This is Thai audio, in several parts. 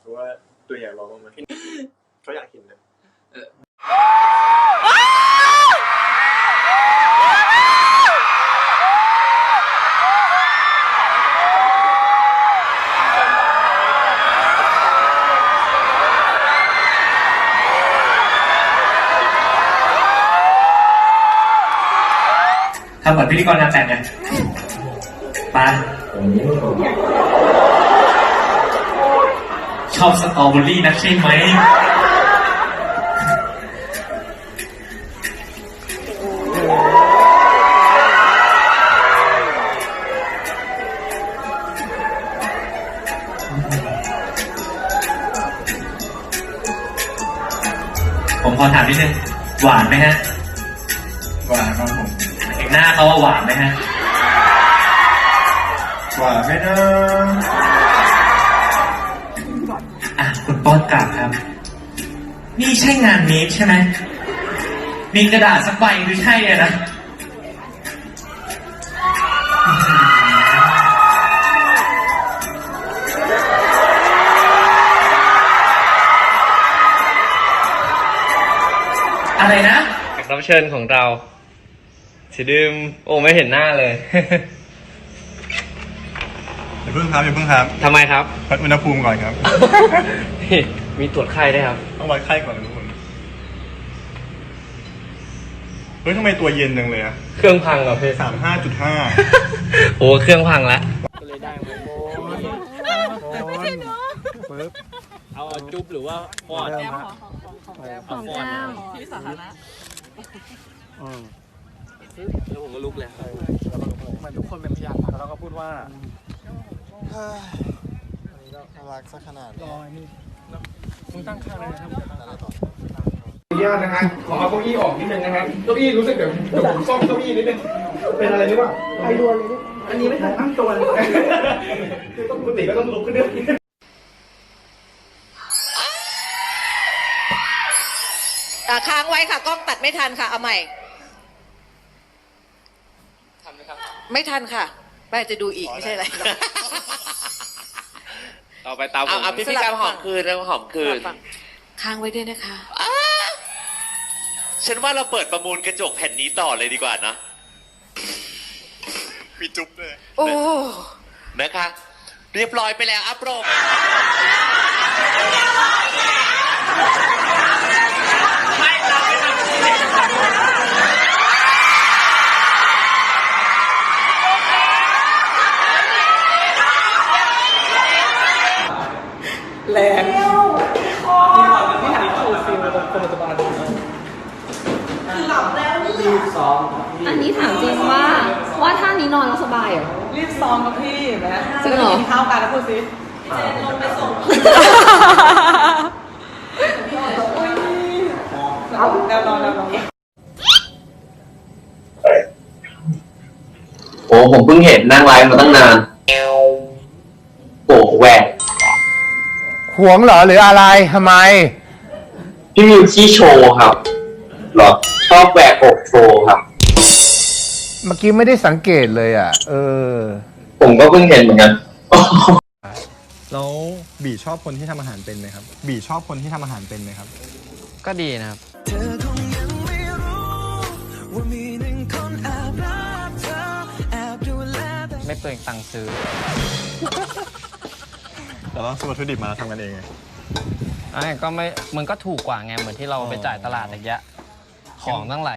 หรือว่าตัวอย่ากลองบ้างไหมเขาอยากเห็นนะทำเหมือนพิธีกรงานแต่งไงไปาช อบสตรอเบอรี่นะใช่ไหม ผมขอถามนิดนึง หวานไหมฮะ หวานครับผมเห็นหน้าเขาว่าหวานไหมฮะ หวานไหมนะอะ ใช่งานมีดใช่ไหมมีกระดาษสักใบคือใช่เลยนะอะไรนะแขกรับเชิญของเราสีดื่มโอ้ไม่เห็นหน้าเลย อย่าเพิ่งครับอย่าเพิ่งครับทำไมครับ วัดอุณหภูมิก่อนครับมีตรวจไข้ด้วยครับ ต้องวัดไข้ก่อนนะทุกคน เฮ้ยทำไมตัวเย็นจังเลยอะเครื่องพังเหรอพี่สามห้าจุดห้าโอ้เครื่องพังแล้วเอาจุ๊บหรือว่าปอดของเจ้าแล้วผมก็ลุกเลยเหมือนทุกคนเป็นพยานแล้วเราก็พูดว่ารักซะขนาดนี้มึงตั้งค่าเลยนะครับอนุญาตนะฮะขอเอาเก้าอี้ออกนิดนึงนะครับเก้าอี้รู้สึกเดี๋ยวเดี๋ยวผมซ่อมเก้าอี้นิดนึงเป็นอะไรหรือเปล่าไอรวนเลยอันนี้ไม่ทันตั้งตัวเลยคือต้องปกติก็ต้องลุกขึ้นด้วยอะค้างไว้ค่ะกล้องตัดไม่ทันค่ะ เอาใหม่ทันไหมครับ ไม่ทันค่ะแม่จะดูอีกไม่ใช่อะไร ต่อไปตามผมเอาพิธีกรรมหอมคืนแล้วหอมคืน ค้างไว้ด้วยนะคะ ฉันว่าเราเปิดประมูลกระจกแผ่นนี้ต่อเลยดีกว่านะ มีจุ๊บเลย โอ้ นะคะ เรียบร้อยไปแล้วอัปโรม อันนี้ถามจริงว่าว่าท่า นอนแล้วสบายเหรอ รีบซ้อมกับพี่เห็นไหมจริงเหรอ กินข้าวกันแล้วพูดสิเอาแนวนอนแนวนอนโอ้ผมเพิ่งเห็นนั่งไลฟ์มาตั้งนานโอ้แหวกหวงเหรอหรืออะไรทำไม พี่มิวขี้โชว์ครับ เหรอ ชอบแหวกอกโชว์ครับ เมื่อกี้ไม่ได้สังเกตเลยอะ เออ ผมก็เพิ่งเห็นเหมือนกัน แล้วบีชอบคนที่ทำอาหารเป็นไหมครับ บีชอบคนที่ทำอาหารเป็นไหมครับ ก็ดีนะครับไม่เปลืองตังค์ซื้อแต่เราซื้อวัตถุดิบมาทำกันเองไง ไอ้ก็ไม่มันก็ถูกกว่าไงเหมือนที่เราไปจ่ายตลาดอย่างเงี้ยของตั้งหลาย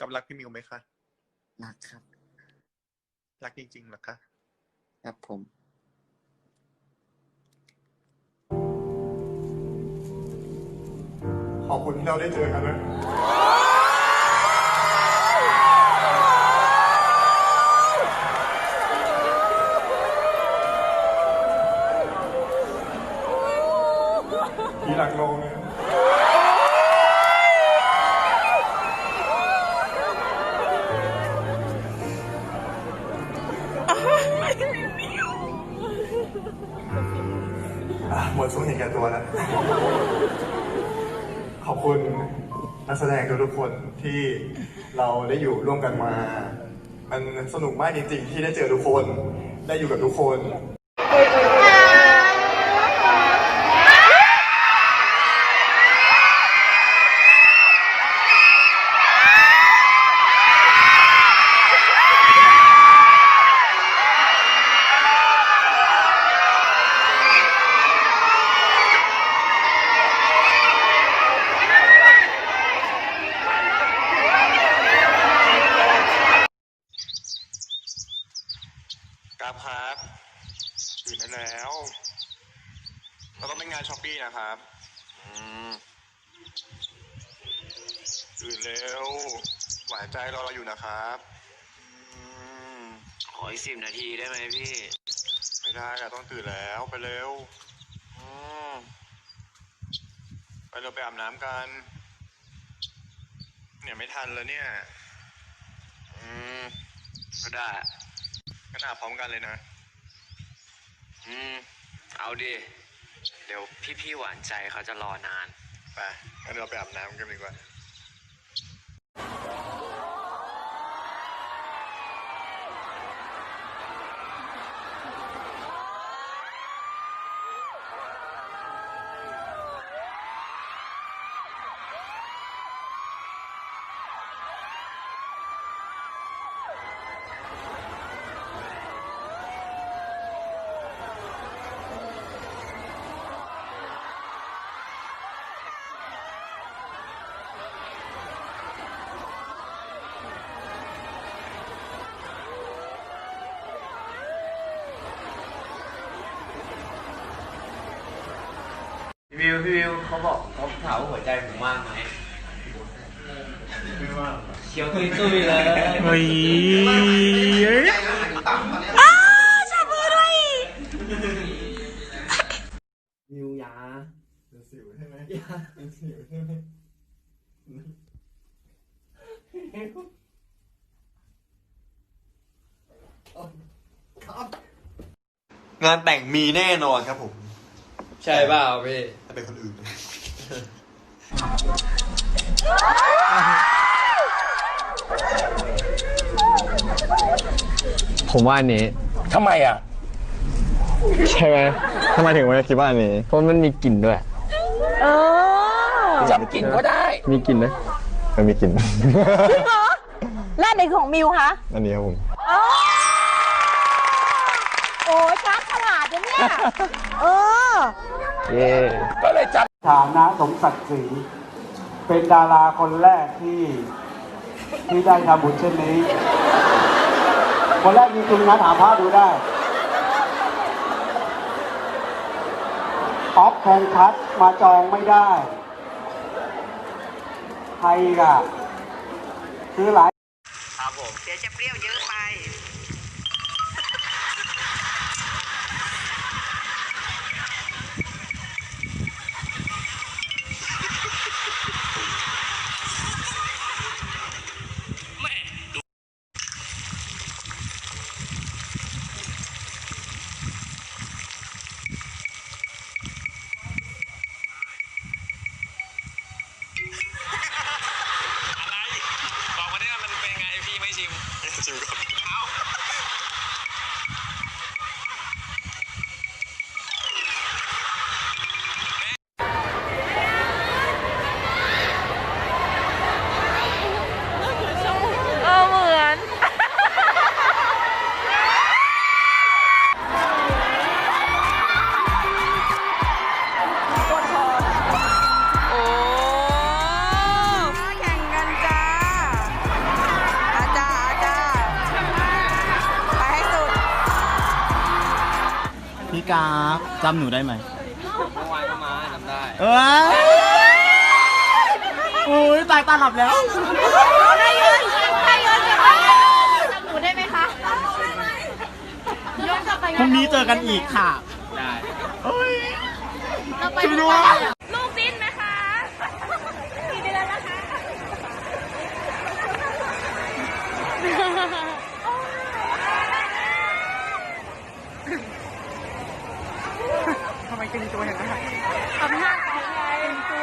กับรักพี่มิวไหมคะรักครับ รักจริงๆเหรอคะครับผมหขอบคุณที่เราได้เจอกันนะทีหลังลง ทุกคนที่เราได้อยู่ร่วมกันมา มันสนุกมากจริงๆ ที่ได้เจอทุกคน ได้อยู่กับทุกคน ครับครับตื่นได้แล้ว เราต้องเป็นงานช้อปปี้นะครับ อืมตื่นเร็ว หวานใจรอเราอยู่นะครับ อืม ขออีกสิบนาทีได้ไหมพี่ ไม่ได้อะต้องตื่นแล้วไปเร็ว อืมไป เราไปอาบน้ำกัน เนี่ยไม่ทันแล้วเนี่ย อืมก็ได้งั้นอาบพร้อมกันเลยนะ อืม เอาดิ เดี๋ยวพี่ๆหวานใจเขาจะรอนาน ไปงั้นเราไปอาบน้ำกันดีกว่า เขาบอกเขาถามว่าหัวใจผมว่างไหมเขียวตุยตุยๆเลยเฮ้ยวิวยาเป็นสิวใช่ไหมเป็นสิวใช่ไหมงานแต่งมีแน่นอนครับผม ใช่เปล่าพี่ถ้าเป็นคนอื่น ผมว่าอันนี้ ทำไมอะ ใช่ไหมทำไมถึงไม่คิดว่าอันนี้ เพราะมันมีกลิ่นด้วย เออจับกินก็ได้ มีกลิ่นไหมมันมีกลิ่นและในของมิวคะอันนี้ครับผม โอ้ช้าฉลาดนะ เออ เย่ก็เลยจับฐานะสมศักดิ์ศรีเป็นดาราคนแรกที่ที่ได้ทำบุญเช่นนี้ คนแรกจริงๆนะถามพระดูได้ออฟแพงคัสมาจองไม่ได้ใครอะ ซื้อหลายเดี๋ยวจะเปรี้ยวเยอะ จำหนูได้ไหมเมื่อวานก็มาจำได้เอ้ยายตาหลับแล้วได้ยืนได้ยืนกับจำหนูได้ไหมคะย้อนกลับไปพรุ่งนี้เจอกันอีกค่ะเราไปดูลูกดิ้นไหมคะมีไปแล้วนะคะ ทำไมตึงตัวอย่างนั้นอะ ทำหน้าไปไงตัว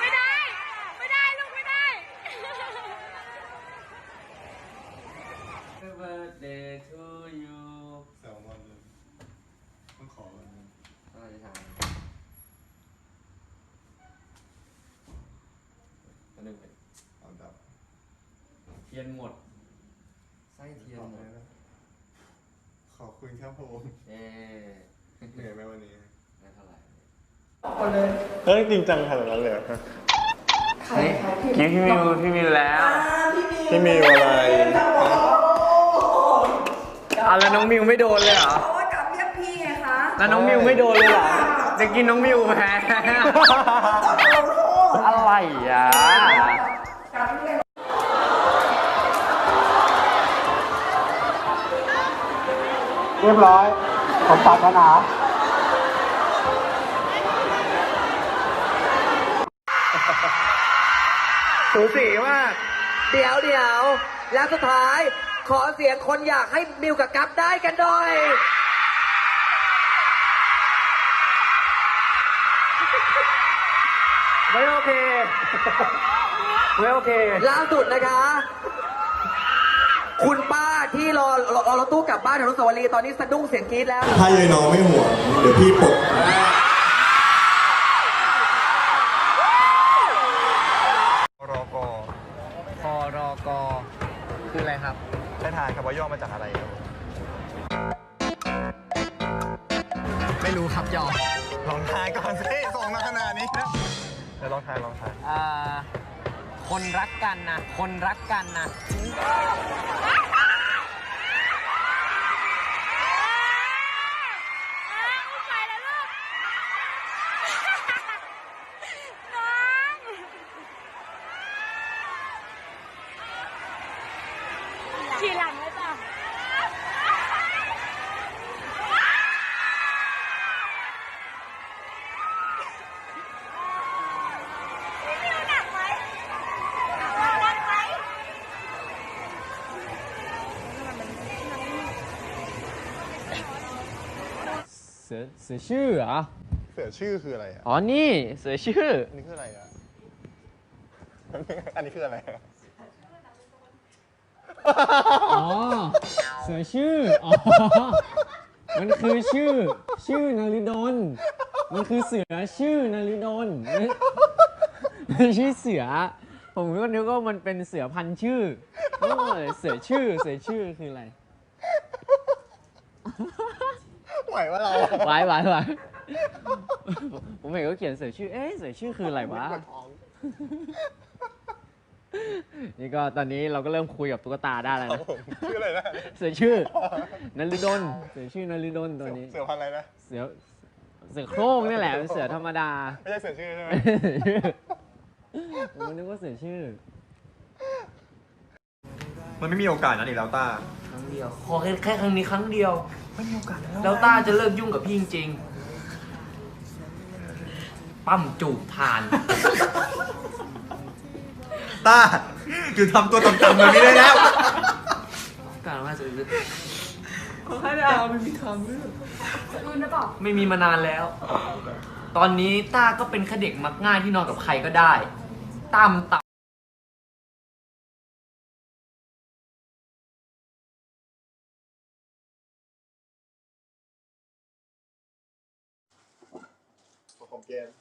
ไม่ได้ ไม่ได้ลูกไม่ได้ birthday to you แซลมอนเลยต้องขอวันนึง อะไรทางอันหนึ่ง เอาดับ เทียนหมด ไส้เทียนขอบหมคุดณนะขอบคุณครับผมเอ๊ะเหนื่อยไหมวันนี้ไม่เท่าไหร่เฮ้ยจริงจังขนาดนั้นเลยเหรอกินพี่มิวพี่มิวแล้ว พี่มิวอะไรอะแล้วน้องมิวไม่โดนเลยเหรอแล้วน้องมิวไม่โดนเลยเหรอจะกินน้องมิวแพ้อะไรอะ เรียบร้อย ผมปรารถนาสูสีมากเดี๋ยวเดี๋ยวแล้วสุดท้าย ขอเสียงคนอยากให้มิวกับกัฟได้กันหน่อยไม่โอเคไม่โอเค ล่าสุดนะคะ คุณป้า ที่รอรอรถตู้กลับบ้านแถวอนุสวรีตอนนี้สะดุ้งเสียงกรี๊ดแล้ว ถ้ายายน้องไม่ห่วง เดี๋ยวพี่ปก เสือเสือชื่อเหรอ เสือชื่อคืออะไรอะอ๋อ นี่ เสือชื่อ อันนี้คืออะไรอะ อันนี้คืออะไรอะอ๋อ เสือชื่อ อ๋อ มันคือชื่อ ชื่อนฤดลมันคือเสือชื่อนฤดลไม่ไม่ใช่เสือ ผมก็นึกว่ามันเป็นเสือพันธุ์ชื่อโอ้ยเสือชื่อ เสือชื่อคืออะไร ไหวว่าเราไว้ไว้ไว้ผมเห็นเขาเขียนเสือชื่อ เอ๊ะเสือชื่อคืออะไรวะนี่ก็ตอนนี้เราก็เริ่มคุยกับตุ๊กตาได้แล้วนะชื่ออะไรนะเสือชื่อนฤดลเสือชื่อนฤดลตัวนี้ เสือพันธุ์อะไรนะ เสือ เสือโคร่งนี่แหละเป็นเสือธรรมดา ไม่ใช่เสือชื่อใช่ไหม ผมนึกว่าเสือชื่อ มันไม่มีโอกาสนะนี่แล้วต้าครั้ง เดียว ขอแค่แค่ครั้งนี้ครั้งเดียว ไม่มีโอกาสแล้วต้าจะเลิกยุ่งกับพี่จริงๆปั้มจูบผ่าน ต้าหยุดทำตัวต่ำๆแบบนี้ได้แล้ว การว่าจะลึกให้ดาวไม่มีทางเลือกไม่มีมานานแล้ว ตอนนี้ต้าก็เป็นแค่เด็กมักง่ายที่นอนกับใครก็ได้ตามตั บของเกณฑ์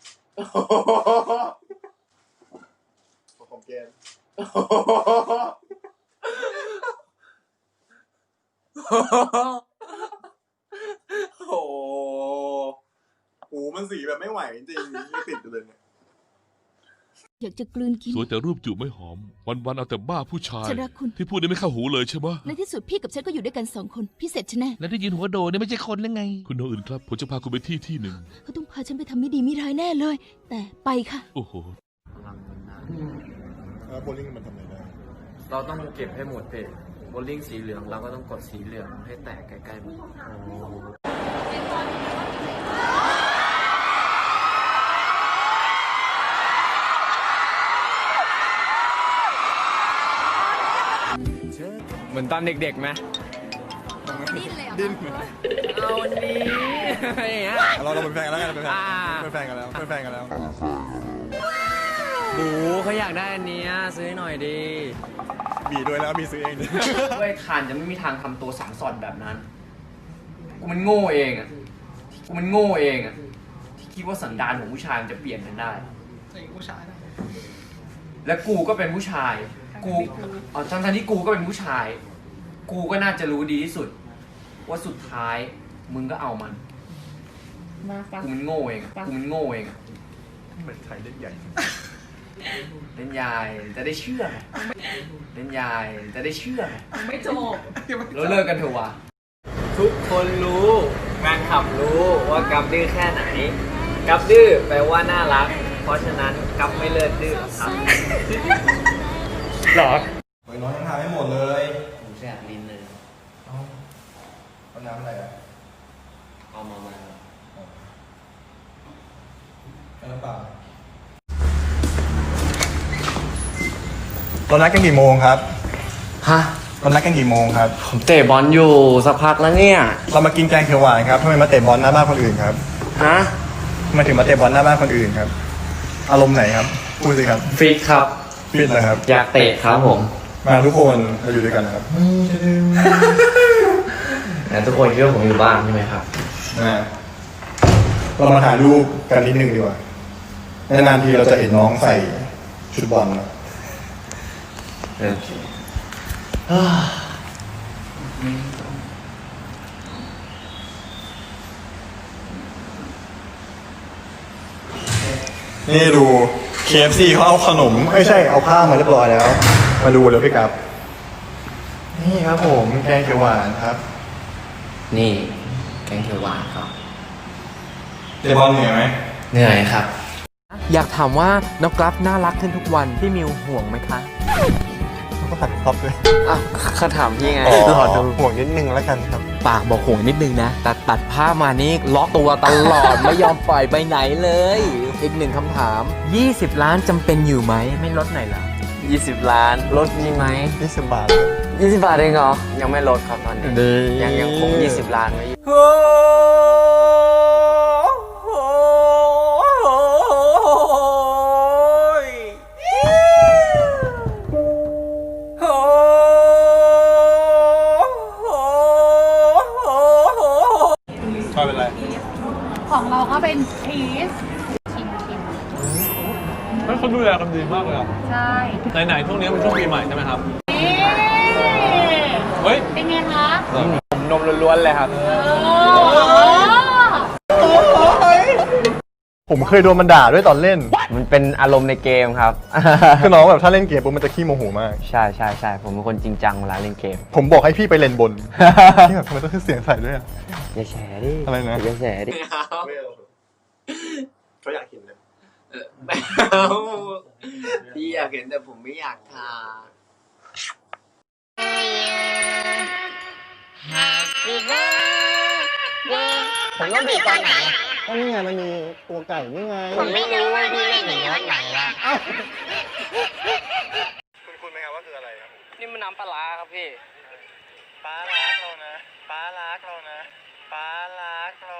ของเกณฑ์โอ้โหหูมันสีแบบไม่ไหวจริงๆไม่ติดอยู่เลยเนี่ย อยากจะกลืนกิน สวยแต่รูปจูบไม่หอม วันๆเอาแต่บ้าผู้ชายฉันรักคุณ ที่พูดนี่ไม่เข้าหูเลยใช่ไหมในที่สุดพี่กับฉันก็อยู่ด้วยกันสองคนพี่เสร็จฉันแน่แล้วได้ยินหัวโดนี่ไม่ใช่คนหรือไง คุณโนอื่นครับผมจะพาคุณไปที่ที่หนึ่งเขาต้องพาฉันไปทำไม่ดีไม่ร้ายแน่เลย แต่ไปค่ะ โอ้โหแล้วโบลิ่งมันทำอะไรได้เราต้องเก็บให้หมดเพจโบลิ่งสีเหลืองเราก็ต้องกดสีเหลืองให้แตกใกล้ๆมัน เหมือนตอนเด็กๆไหมดิ้นเอาวันนี้อย่างเงี้ย เราเราเป็นแฟนกันแล้วกันเป็นแฟนอ่า เป็นแฟนกันแล้วเป็นแฟนกันแล้ว บูเขาอยากได้อันเนี้ยซื้อให้หน่อยดีบีด้วยแล้วบีซื้อเองดิเว้ยคานจะไม่มีทางทำตัวสังสอนแบบนั้น กูมันโง่เองอะ กูมันโง่เองอะ ที่คิดว่าสันดานของผู้ชายมันจะเปลี่ยนกันได้ ผู้ชาย และกูก็เป็นผู้ชาย กูอ๋อทั้งๆที่กูก็เป็นผู้ชาย กูก็น่าจะรู้ดีที่สุด ว่าสุดท้ายมึงก็เอามันกูมันโง่เองอะกูมันโง่เองอะเหมือนไทยเล่นใหญ่เล่นยายจะได้เชื่อไงเล่นยายจะได้เชื่อไงไม่จบ แล้วเลิกกันเถอะวะ ทุกคนรู้แฟนคลับรู้ว่ากับดื้อแค่ไหน กับดื้อแปลว่าน่ารัก เพราะฉะนั้นกับไม่เลิกดื้อครับ หรอไปน้อยยังทำไม่หมดเลยผมแสบลิ้นเลยเอาน้ำอะไรอะเอามามาเอาน้ำเปล่าเรานัดกันกี่โมงครับฮะ เรานัดกันกี่โมงครับ ผมเตะบอลอยู่สักพักแล้วเนี่ย เรามากินแกงเขียวหวานครับทำไมมาเตะบอลหน้าบ้านคนอื่นครับฮะ ทำไมถึงมาเตะบอลหน้าบ้านคนอื่นครับ อารมณ์ไหนครับพูดสิครับ ฟิตครับ ฟิตนะครับ อยากเตะครับผมมาทุกคนเราอยู่ด้วยกันนะครับแต่ทุกคนคิดว่าผมอยู่บ้านใช่ไหมครับนะเรามาถ่ายรูปกันนิดนึงดีกว่า นานๆทีเราจะเห็นน้องใส่ชุดบอลนะโอเคนี่ดู KFC เขาเอาขนมไม่ใช่เอาข้าวมาเรียบร้อยแล้ว มาดูเลยพี่ครับ นี่ครับผมแกงเขียวหวานครับนี่แกงเขียวหวานครับเตะบอลเหนื่อยไหมเหนื่อยครับ อยากถามว่าน้องกราฟน่ารักขึ้นทุกวัน พี่มิวห่วงไหมคะก็ผัดท็อปเลยอะเขาถามพี่ไงอ๋อรอดูห่วงนิดนึงแล้วกันครับ ปากบอกห่วงนิดนึงนะแต่ตัดผ้ามานี่ล็อกตัวตลอดไม่ยอมปล่อยไปไหนเลย อีกหนึ่งคำถาม 20 ล้านจำเป็นอยู่ไหม ไม่ลดหน่อยเหรอ 20 ล้านลดมีไหมนี่สิบบาท20 บาทเองเหรอ ยังไม่ลดครับตอนนี้ยังยังคง 20 ล้านไว้อยู่ช ดูแลกันดีมากเลยอะใช่ไหนๆช่วงนี้มันช่วงปีใหม่ใช่ไหมครับ นี่เฮ้ย เป็นไงคะผมนมล้วนๆเลยครับ ผมเคยโดนมันด่าด้วยตอนเล่น มันเป็นอารมณ์ในเกมครับ คือน้องแบบถ้าเล่นเกมปุ๊บมันจะขี้โมโหมาก ใช่ใช่ใช่ผมเป็นคนจริงจังเวลาเล่นเกม ผมบอกให้พี่ไปเลนบนพี่แบบทำไมต้องขึ้นเสียงใส่ด้วยอะอย่าแฉดิอะไรนะ อย่าแฉดิเขาอยากเห็นเลย พี่อยากเห็นแต่ผมไม่อยากทาผมต้องบีบตอนไหนก็นี่ไงมันมีตัวไก่นี่ไงผมไม่รู้ว่าพี่เล่นอย่างนี้วันไหนอะคุณคุณไหมครับว่าคืออะไรครับนี่มันน้ำปลาร้าครับพี่ปลารักเรานะปลารักเรานะปลารักเร